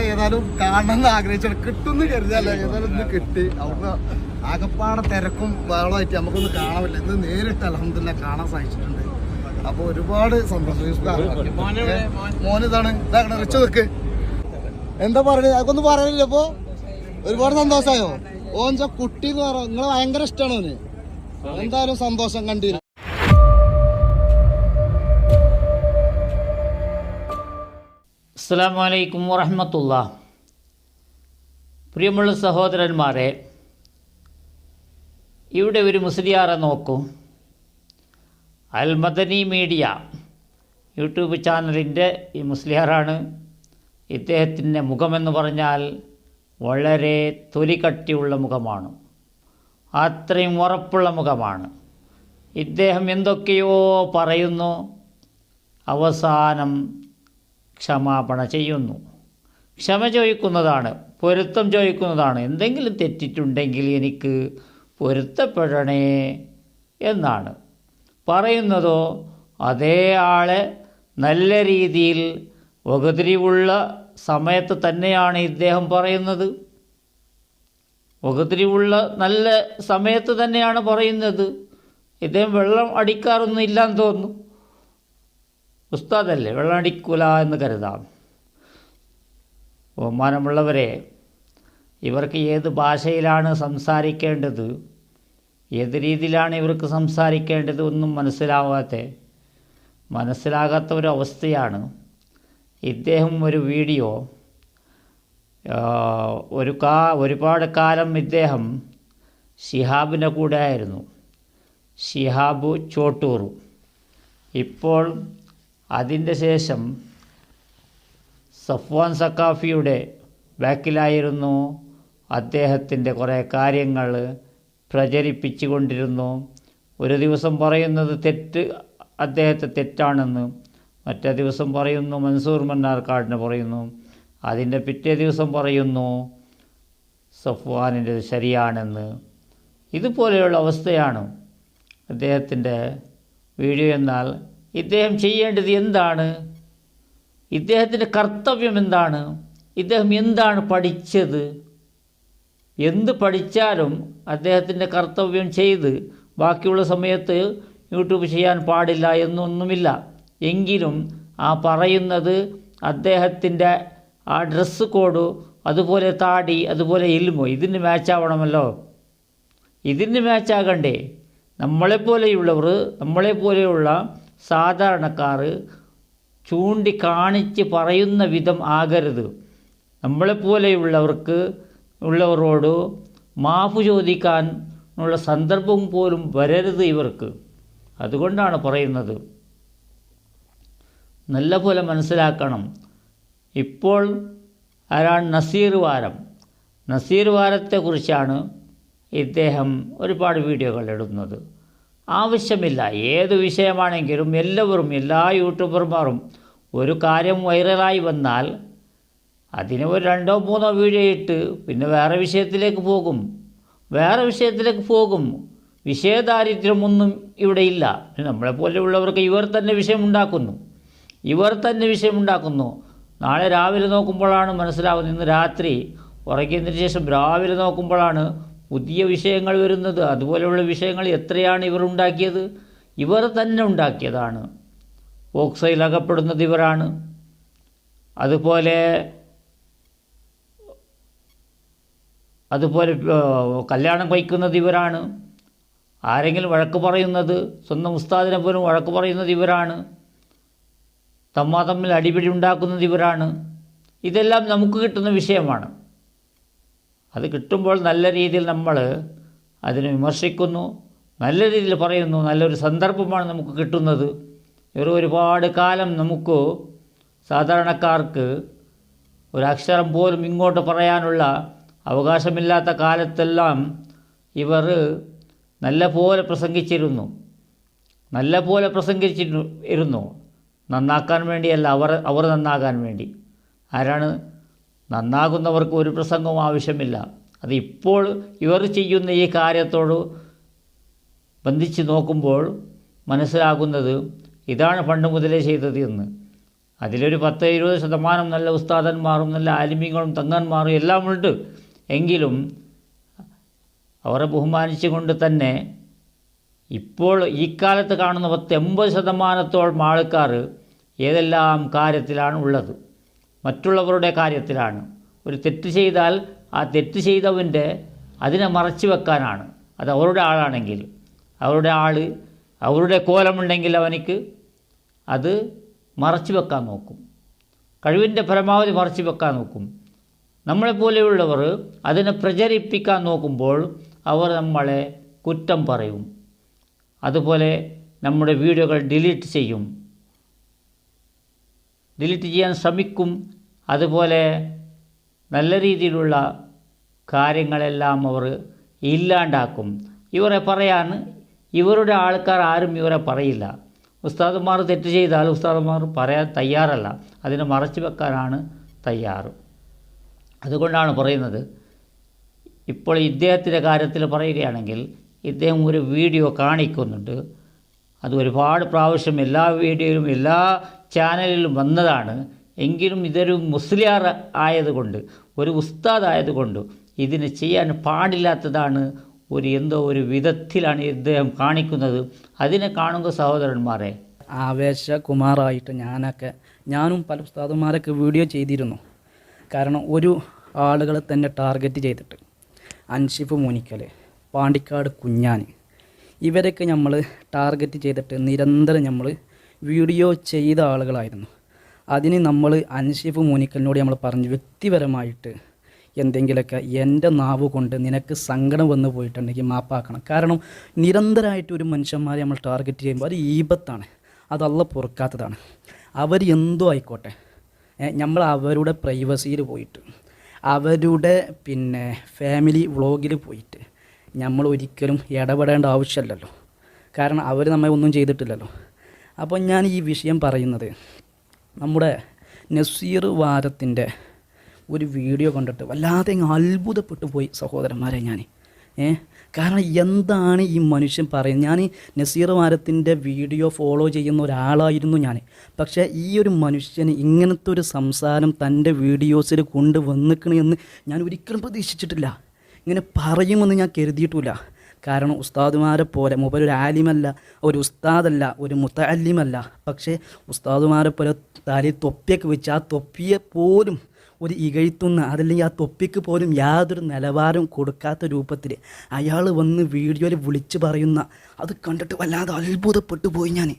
നിങ്ങളെ ഏതായാലും കാണണമെന്ന് ആഗ്രഹിച്ചാൽ കിട്ടുമെന്ന് കരുതല്ല ഏതായാലും ഇന്ന് കിട്ടി. അവർക്ക് ആകപ്പാടെ തിരക്കും ബഹളമായിട്ട് നമുക്കൊന്ന് കാണാമില്ല. ഇന്ന് നേരിട്ട് അലഹമില്ല കാണാൻ സാധിച്ചിട്ടുണ്ട്. അപ്പൊ ഒരുപാട് സന്തോഷം. മോനിതാണ് മോൻ ഇതാണ്. റിച്ച് നിൽക്ക് എന്താ പറയുന്നത്? അതൊന്നും പറയാനില്ല അപ്പോ ഒരുപാട് സന്തോഷമായോ ഓൻ കുട്ടി എന്ന് പറയാം നിങ്ങളെ ഭയങ്കര ഇഷ്ടമാണ് ഓന്. എന്തായാലും സന്തോഷം കണ്ടിരുന്നു. അസ്സാം വലൈക്കും വറഹമത്തുള്ള. പ്രിയമുള്ള സഹോദരന്മാരെ ഇവിടെ ഒരു മുസ്ലിയാറെ നോക്കൂ. അൽ മദനി മീഡിയ യൂട്യൂബ് ചാനലിന്റെ ഈ മുസ്ലിയാറാണ്. ഇദ്ദേഹത്തിന്റെ മുഖമെന്ന് പറഞ്ഞാൽ വളരെ തൊലിക്കട്ടിയുള്ള മുഖമാണ്. അത്രയും ഉറപ്പുള്ള മുഖമാണ്. ഇദ്ദേഹം എന്തൊക്കെയോ പറയുന്നു. അവസാനം ക്ഷമാപണ ചെയ്യുന്നു. ക്ഷമ ചോദിക്കുന്നതാണ് പൊരുത്തം ചോദിക്കുന്നതാണ്. എന്തെങ്കിലും തെറ്റിട്ടുണ്ടെങ്കിൽ എനിക്ക് പൊരുത്തപ്പെടണേ എന്നാണ്. പറയുന്നതോ അതേ ആളെ നല്ല രീതിയിൽ വകതിരിവുള്ള സമയത്ത് തന്നെയാണ് ഇദ്ദേഹം പറയുന്നത്. വകതിരിവുള്ള നല്ല സമയത്ത് തന്നെയാണ് പറയുന്നത്. ഇദ്ദേഹം വെള്ളം അടിക്കാറൊന്നും ഇല്ലാന്ന് തോന്നുന്നു. ഉസ്താദല്ലേ? വെള്ളമടിക്കൂല എന്ന് കരുതാം. ബഹുമാനമുള്ളവരെ ഇവർക്ക് ഏത് ഭാഷയിലാണ് സംസാരിക്കേണ്ടത്? ഏത് രീതിയിലാണ് ഇവർക്ക് സംസാരിക്കേണ്ടത് ഒന്നും മനസ്സിലാവാത്ത മനസ്സിലാകാത്ത ഒരു അവസ്ഥയാണ് ഇദ്ദേഹം ഒരു വീഡിയോ ഒരു കാ ഒരുപാട് കാലം ഇദ്ദേഹം ഷിഹാബിന്റെ കൂടെ ആയിരുന്നു ഷിഹാബ് ചോട്ടൂർ. ഇപ്പോൾ അതിന്റെ ശേഷം സഫ്വാൻ സക്കാഫിയുടെ ബാക്കിലായിരുന്നു അദ്ദേഹത്തിന്റെ കുറേ കാര്യങ്ങൾ പ്രചരിപ്പിച്ചു കൊണ്ടിരുന്നു ഒരു ദിവസം പറയുന്നത് തെറ്റ് അദ്ദേഹത്തെ തെറ്റാണെന്ന്. മറ്റേ ദിവസം പറയുന്നു മൻസൂർ മന്നാർക്കാടിനെ പറയുന്നു. അതിന്റെ പിറ്റേ ദിവസം പറയുന്നു സഫ്വാനിന്റെ ശരിയാണെന്ന്. ഇതുപോലെയുള്ള അവസ്ഥയാണ് അദ്ദേഹത്തിന്റെ വീഡിയോ എന്നാൽ ഇദ്ദേഹം ചെയ്യേണ്ടത് എന്താണ്? ഇദ്ദേഹത്തിന്റെ കർത്തവ്യം എന്താണ്? ഇദ്ദേഹം എന്താണ് പഠിച്ചത്? എന്ത് പഠിച്ചാലും അദ്ദേഹത്തിന്റെ കർത്തവ്യം ചെയ്ത് ബാക്കിയുള്ള സമയത്ത് യൂട്യൂബ് ചെയ്യാൻ പാടില്ല എന്നൊന്നുമില്ല. എങ്കിലും ആ പറയുന്നത് അദ്ദേഹത്തിന്റെ ആ ഡ്രസ്സ് കോഡ് അതുപോലെ താടി അതുപോലെ ഇൽമോ ഇതിന് മാച്ചാവണമല്ലോ ഇതിന് മാച്ചാകണ്ടേ നമ്മളെപ്പോലെയുള്ളവർ നമ്മളെപ്പോലെയുള്ള സാധാരണക്കാർ ചൂണ്ടിക്കാണിച്ച് പറയുന്ന വിധം ആകരുത്. നമ്മളെപ്പോലെയുള്ളവർക്ക് ഉള്ളവരോട് മാഫ് ചോദിക്കാൻ ഉള്ള സന്ദർഭം പോലും വരരുത് ഇവർക്ക്. അതുകൊണ്ടാണ് പറയുന്നത്. നല്ല പോലെ മനസ്സിലാക്കണം. ഇപ്പോൾ ആരാണ് നസീർ വാരം. നസീർ വാരത്തെക്കുറിച്ചാണ് ഇദ്ദേഹം ഒരുപാട് വീഡിയോകൾ ഇടുന്നത്. ആവശ്യമില്ല. ഏത് വിഷയമാണെങ്കിലും എല്ലാവരും എല്ലാ യൂട്യൂബർമാരും ഒരു കാര്യം വൈറലായി വന്നാൽ അതിന് ഒരു രണ്ടോ മൂന്നോ വീഡിയോ ഇട്ട് പിന്നെ വേറെ വിഷയത്തിലേക്ക് പോകും. വേറെ വിഷയത്തിലേക്ക് പോകും. വിഷയദാരിദ്ര്യമൊന്നും ഇവിടെ ഇല്ല. നമ്മളെ പോലെയുള്ളവർക്ക് ഇവർ തന്നെ വിഷയമുണ്ടാക്കുന്നു ഇവർ തന്നെ വിഷയമുണ്ടാക്കുന്നു നാളെ രാവിലെ നോക്കുമ്പോഴാണ് മനസ്സിലാവുന്നത്. ഇന്ന് രാത്രി ഉറങ്ങിയതിന് ശേഷം രാവിലെ നോക്കുമ്പോഴാണ് പുതിയ വിഷയങ്ങൾ വരുന്നത് അതുപോലെയുള്ള വിഷയങ്ങൾ എത്രയാണ് ഇവർ ഉണ്ടാക്കിയത്? ഇവർ തന്നെ ഉണ്ടാക്കിയതാണ്. ഓക്സയിൽ അകപ്പെടുന്നത് ഇവരാണ്. അതുപോലെ അതുപോലെ കല്യാണം കഴിക്കുന്നത് ഇവരാണ്. ആരെങ്കിലും വഴക്ക് പറയുന്നത് സ്വന്തം ഉസ്താദിനെ പോലും വഴക്ക് പറയുന്നത് ഇവരാണ്. തമ്മാ തമ്മിൽ അടിപിടി ഉണ്ടാക്കുന്നത് ഇവരാണ്. ഇതെല്ലാം നമുക്ക് കിട്ടുന്ന വിഷയമാണ്. അത് കിട്ടുമ്പോൾ നല്ല രീതിയിൽ നമ്മൾ അതിനെ വിമർശിക്കുന്നു നല്ല രീതിയിൽ പറയുന്നു നല്ലൊരു സന്ദർഭമാണ് നമുക്ക് കിട്ടുന്നത്. ഇവർ ഒരുപാട് കാലം നമുക്ക് സാധാരണക്കാർക്ക് ഒരക്ഷരം പോലും ഇങ്ങോട്ട് പറയാനുള്ള അവകാശമില്ലാത്ത കാലത്തെല്ലാം ഇവർ നല്ല പോലെ പ്രസംഗിച്ചിരുന്നു. നല്ല പോലെ പ്രസംഗിച്ചിരുന്നു. നന്നാക്കാൻ വേണ്ടിയല്ല അവർ അവർ നന്നാകാൻ വേണ്ടി. ആരാണ് നന്നാകുന്നവർക്ക് ഒരു പ്രസംഗവും ആവശ്യമില്ല. അത് ഇപ്പോൾ ഇവർ ചെയ്യുന്ന ഈ കാര്യത്തോട് ബന്ധിച്ച് നോക്കുമ്പോൾ മനസ്സിലാകുന്നത് ഇതാണ് പണ്ട് മുതലേ ചെയ്തത് എന്ന്. അതിലൊരു പത്ത് ഇരുപത് ശതമാനം നല്ല ഉസ്താദന്മാരും നല്ല ആലിമ്യങ്ങളും തങ്ങന്മാരും എല്ലാം ഉണ്ട്. എങ്കിലും അവരെ ബഹുമാനിച്ചുകൊണ്ട് തന്നെ ഇപ്പോൾ ഈ കാലത്ത് കാണുന്ന പത്ത് എൺപത് ശതമാനത്തോളം ആൾക്കാർ ഏതെല്ലാം കാര്യത്തിലാണ് ഉള്ളത്? മറ്റുള്ളവരുടെ കാര്യത്തിലാണ്. ഒരു തെറ്റ് ചെയ്താൽ ആ തെറ്റ് ചെയ്തവന്റെ അതിനെ മറച്ചു വെക്കാനാണ്. അത് അവരുടെ ആളാണെങ്കിൽ. അവരുടെ ആൾ അവരുടെ കോലമുണ്ടെങ്കിൽ അവനിക്ക് അത് മറച്ചു വെക്കാൻ നോക്കും. കഴിവിന്റെ പരമാവധി മറച്ചു വെക്കാൻ നോക്കും. നമ്മളെപ്പോലെയുള്ളവർ അതിനെ പ്രചരിപ്പിക്കാൻ നോക്കുമ്പോൾ അവർ നമ്മളെ കുറ്റം പറയും. അതുപോലെ നമ്മുടെ വീഡിയോകൾ ഡിലീറ്റ് ചെയ്യും. ഡിലീറ്റ് ചെയ്യാൻ ശ്രമിക്കും. അതുപോലെ നല്ല രീതിയിലുള്ള കാര്യങ്ങളെല്ലാം അവർ ഇല്ലാണ്ടാക്കും. ഇവരെ പറയാൻ ഇവരുടെ ആൾക്കാർ ആരും ഇവരെ പറയില്ല. ഉസ്താദന്മാർ തെറ്റ് ചെയ്താൽ ഉസ്താദന്മാർ പറയാൻ തയ്യാറല്ല. അതിനെ മറച്ചു വെക്കാനാണ് തയ്യാറ് അതുകൊണ്ടാണ് പറയുന്നത്. ഇപ്പോൾ ഇദ്ദേഹത്തിന്റെ കാര്യത്തിൽ പറയുകയാണെങ്കിൽ ഇദ്ദേഹം ഒരു വീഡിയോ കാണിക്കുന്നുണ്ട്. അത് ഒരുപാട് പ്രാവശ്യം എല്ലാ വീഡിയോയിലും എല്ലാ ചാനലിലും വന്നതാണ്. എങ്കിലും ഇതൊരു മുസ്ലിയാർ ആയതുകൊണ്ട് ഒരു ഉസ്താദ് ആയതുകൊണ്ട് ഇതിന് ചെയ്യാൻ പാടില്ലാത്തതാണ് ഒരു എന്തോ ഒരു വിധത്തിലാണ് ഇദ്ദേഹം കാണിക്കുന്നത്. അതിനെ കാണുക സഹോദരന്മാരെ ആവേശ കുമാറായിട്ട് ഞാനൊക്കെ ഞാനും പല ഉസ്താദന്മാരൊക്കെ വീഡിയോ ചെയ്തിരുന്നു. കാരണം ഒരു ആളുകളെ തന്നെ ടാർഗറ്റ് ചെയ്തിട്ട് അൻഷിഫ് മോനിക്കൽ പാണ്ടിക്കാട് കുഞ്ഞാൻ ഇവരൊക്കെ നമ്മൾ ടാർഗറ്റ് ചെയ്തിട്ട് നിരന്തരം നമ്മൾ വീഡിയോ ചെയ്ത ആളുകളായിരുന്നു. അതിന് നമ്മൾ അൻഷിഫ് മോനിക്കലിനോട് നമ്മൾ പറഞ്ഞു വ്യക്തിപരമായിട്ട് എന്തെങ്കിലുമൊക്കെ എന്റെ നാവ് കൊണ്ട് നിനക്ക് സങ്കടം വന്നു പോയിട്ടുണ്ടെങ്കിൽ മാപ്പാക്കണം. കാരണം നിരന്തരമായിട്ട് ഒരു മനുഷ്യന്മാരെ നമ്മൾ ടാർഗറ്റ് ചെയ്യുമ്പോൾ അത് ഈപത്താണ്. അതല്ല പൊറുക്കാത്തതാണ്. അവർ എന്തോ ആയിക്കോട്ടെ. നമ്മൾ അവരുടെ പ്രൈവസിയിൽ പോയിട്ട് അവരുടെ പിന്നെ ഫാമിലി വ്ളോഗിൽ പോയിട്ട് നമ്മൾ ഒരിക്കലും ഇടപെടേണ്ട ആവശ്യമല്ലല്ലോ. കാരണം അവർ നമ്മെ ഒന്നും ചെയ്തിട്ടില്ലല്ലോ. അപ്പോൾ ഞാൻ ഈ വിഷയം പറയുന്നത് നമ്മുടെ നസീർ വാരത്തിന്റെ ഒരു വീഡിയോ കണ്ടിട്ട് വല്ലാതെ അത്ഭുതപ്പെട്ടു പോയി സഹോദരന്മാരെ ഞാൻ. ഏ? കാരണം എന്താണ് ഈ മനുഷ്യൻ പറയുന്നത്? ഞാൻ നസീർ വാരത്തിന്റെ വീഡിയോ ഫോളോ ചെയ്യുന്ന ഒരാളായിരുന്നു ഞാൻ. പക്ഷേ ഈ ഒരു മനുഷ്യന് ഇങ്ങനത്തെ ഒരു സംസാരം തന്റെ വീഡിയോസിൽ കൊണ്ടുവന്നിക്കണമെന്ന് ഞാൻ ഒരിക്കലും പ്രതീക്ഷിച്ചിട്ടില്ല. ഇങ്ങനെ പറയുമെന്ന് ഞാൻ കരുതിയിട്ടില്ല കാരണം ഉസ്താദുമാരെ പോലെ മൂപ്പർ ഒരു ആലിമല്ല ഒരു ഉസ്താദല്ല ഒരു മുത്തല്ലിമല്ല പക്ഷേ ഉസ്താദുമാരെ പോലെ തലയിൽ തൊപ്പിയൊക്കെ വെച്ച് ആ തൊപ്പിയെ പോലും ഒരു ഇകഴ്ത്തുന്ന അതല്ലെങ്കിൽ ആ തൊപ്പിക്ക് പോലും യാതൊരു നിലവാരം കൊടുക്കാത്ത രൂപത്തിൽ അയാൾ വന്ന് വീഡിയോയിൽ വിളിച്ച് പറയുന്ന അത് കണ്ടിട്ട് വല്ലാതെ അത്ഭുതപ്പെട്ടു പോയി ഞാൻ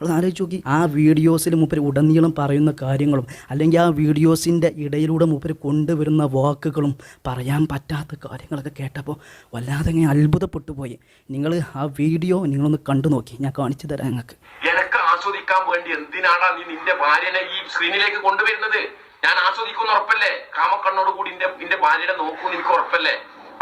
നിങ്ങൾ ആലോചിച്ച് നോക്കി. ആ വീഡിയോസിൽ മൂപ്പര് ഉടനീളം പറയുന്ന കാര്യങ്ങളും അല്ലെങ്കിൽ ആ വീഡിയോസിന്റെ ഇടയിലൂടെ മൂപ്പര് കൊണ്ടുവരുന്ന വാക്കുകളും പറയാൻ പറ്റാത്ത കാര്യങ്ങളൊക്കെ കേട്ടപ്പോൾ വല്ലാതെ ഇങ്ങനെ അത്ഭുതപ്പെട്ടു പോയി നിങ്ങൾ ആ വീഡിയോ നിങ്ങളൊന്ന് കണ്ടു നോക്കി. ഞാൻ കാണിച്ചു തരാം നിങ്ങൾക്ക് ആസ്വദിക്കാൻ വേണ്ടി എന്തിനാടാ നീ നിന്റെ ഭാര്യനെ ഈ സ്ക്രീനിലേക്ക് കൊണ്ടുവരുന്നത്? ഞാൻ ആസ്വദിക്കുന്ന ഉറപ്പല്ലേ? കാമക്കണ്ണോട് കൂടി നിന്റെ നിന്റെ ഭാര്യയുടെ നോക്കൂ എനിക്ക് ഉറപ്പല്ലേ?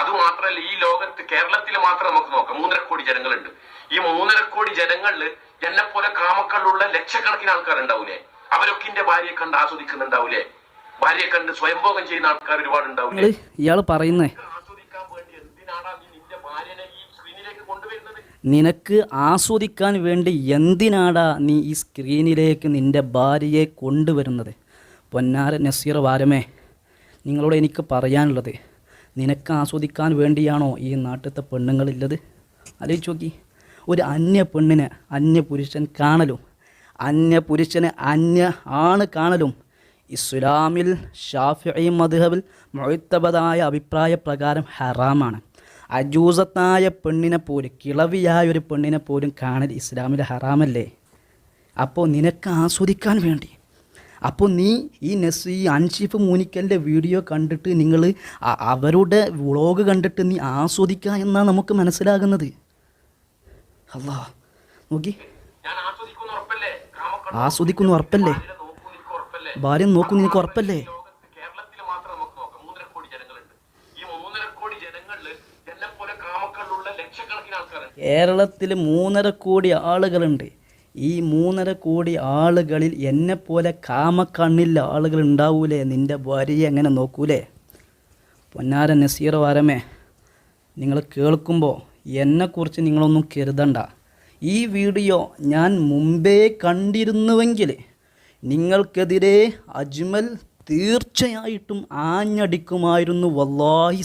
അത് മാത്രമല്ല ഈ ലോകത്ത് കേരളത്തിൽ മാത്രം നമുക്ക് നോക്കാം. മൂന്നര കോടി ജനങ്ങളുണ്ട്. ഈ മൂന്നര കോടി ജനങ്ങളിൽ എന്നെ പോലെ കാമക്കണ്ണുള്ള ലക്ഷക്കണക്കിന് ആൾക്കാർ ഉണ്ടാവൂലേ അവരൊക്കെ എന്റെ ഭാര്യയെ കണ്ട് ആസ്വദിക്കുന്നുണ്ടാവൂലേ? ഭാര്യയെ കണ്ട് സ്വയംഭോഗം ചെയ്യുന്ന ആൾക്കാർ ഒരുപാട് ഉണ്ടാവൂലേ ഇയാൾ ഇയാൾ പറയുന്നേ ആസ്വദിക്കാൻ വേണ്ടി നീ നിന്റെ ഭാര്യനെ ഈ സ്ക്രീനിലേക്ക് കൊണ്ടുവരുന്നത്? നിനക്ക് ആസ്വദിക്കാൻ വേണ്ടി എന്തിനാടാ നീ ഈ സ്ക്രീനിലേക്ക് നിന്റെ ഭാര്യയെ കൊണ്ടുവരുന്നത്? പൊന്നാര നസീർ വാരമേ നിങ്ങളോട് എനിക്ക് പറയാനുള്ളത് നിനക്ക് ആസ്വദിക്കാൻ വേണ്ടിയാണോ ഈ നാട്ടിലത്തെ പെണ്ണുങ്ങളുള്ളത് ആലോചിച്ച് നോക്കി. ഒരു അന്യ പെണ്ണിനെ അന്യ പുരുഷൻ കാണലും. അന്യ പുരുഷനെ അന്യ ആണ് കാണലും. ഇസ്ലാമിൽ ഷാഫി മധുഹബിൽ മൊഴുത്തബതായ അഭിപ്രായ പ്രകാരം ഹറാമാണ്. അജൂസത്തായ പെണ്ണിനെ പോലും കിളവിയായ ഒരു പെണ്ണിനെ പോലും കാണൽ ഇസ്ലാമിൽ ഹറാമല്ലേ? അപ്പോൾ നിനക്ക് ആസ്വദിക്കാൻ വേണ്ടി. അപ്പോൾ നീ ഈ നെസ് ഈ അൻഷിഫ് മൂനിക്കലിന്റെ വീഡിയോ കണ്ടിട്ട് നിങ്ങൾ അവരുടെ വ്ളോഗ് കണ്ടിട്ട് നീ ആസ്വദിക്കുക എന്നാണ് നമുക്ക് മനസ്സിലാകുന്നത്. അല്ലാ നോക്കി. ആസ്വദിക്കുന്ന ഉറപ്പല്ലേ? ഭാര്യ നോക്കുന്നു നിനക്ക് ഉറപ്പല്ലേ? കേരളത്തിൽ മാത്രം നമുക്ക് നോക്കാം. മൂന്നര കോടി ജനങ്ങളുണ്ട്. ഈ മൂന്നര കോടി ആളുകളിൽ എന്നെ പോലെ കാമക്കണ്ണുള്ള ലക്ഷക്കണക്കിന് കേരളത്തിൽ മൂന്നര കോടി ആളുകളുണ്ട്. ഈ മൂന്നര കോടി ആളുകളിൽ എന്നെപ്പോലെ കാമക്കണ്ണില്ല ആളുകൾ ഉണ്ടാവൂലേ നിന്റെ ഭാര്യയെ എങ്ങനെ നോക്കൂലേ? പൊന്നാര നസീർ വാരമേ നിങ്ങൾ കേൾക്കുമ്പോൾ എന്നെക്കുറിച്ച് നിങ്ങളൊന്നും കരുതണ്ട. ഈ വീഡിയോ ഞാൻ മുമ്പേ കണ്ടിരുന്നുവെങ്കിൽ നിങ്ങൾക്കെതിരെ അജ്മൽ തീർച്ചയായിട്ടും ആഞ്ഞടിക്കുമായിരുന്നു. വല്ലാഹി